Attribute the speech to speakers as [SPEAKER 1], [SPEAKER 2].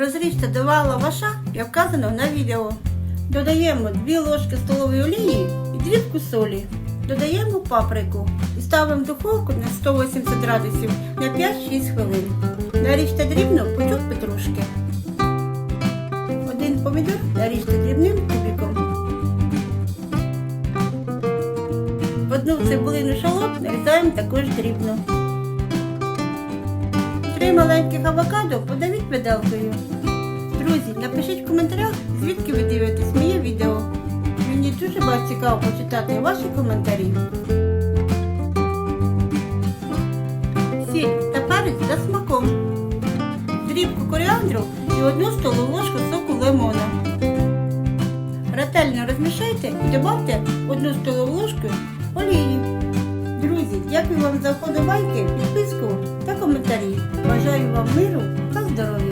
[SPEAKER 1] Розріжте два лаваша, як вказано на відео. Додаємо 2 ложки столової олії і дрібку солі. Додаємо паприку і ставимо в духовку на 180 градусів на 5-6 хвилин. Наріжте дрібно пучок петрушки. Один помідор наріжте дрібним кубиком. В одну цибулину шалот нарізаємо також дрібно. Маленьких авокадо подавіть виделкою. Друзі, напишіть в коментарях, звідки ви дивитесь моє відео. Мені дуже було цікаво почитати ваші коментарі. Сіль та перець за смаком. Дрібку коріандру і одну столову ложку соку лимона. Ретельно розмішайте і додавте одну столову ложку олії. Друзі, дякую вам за вподобайки, підписку та коментарі. Бажаю вам миру та здоров'я.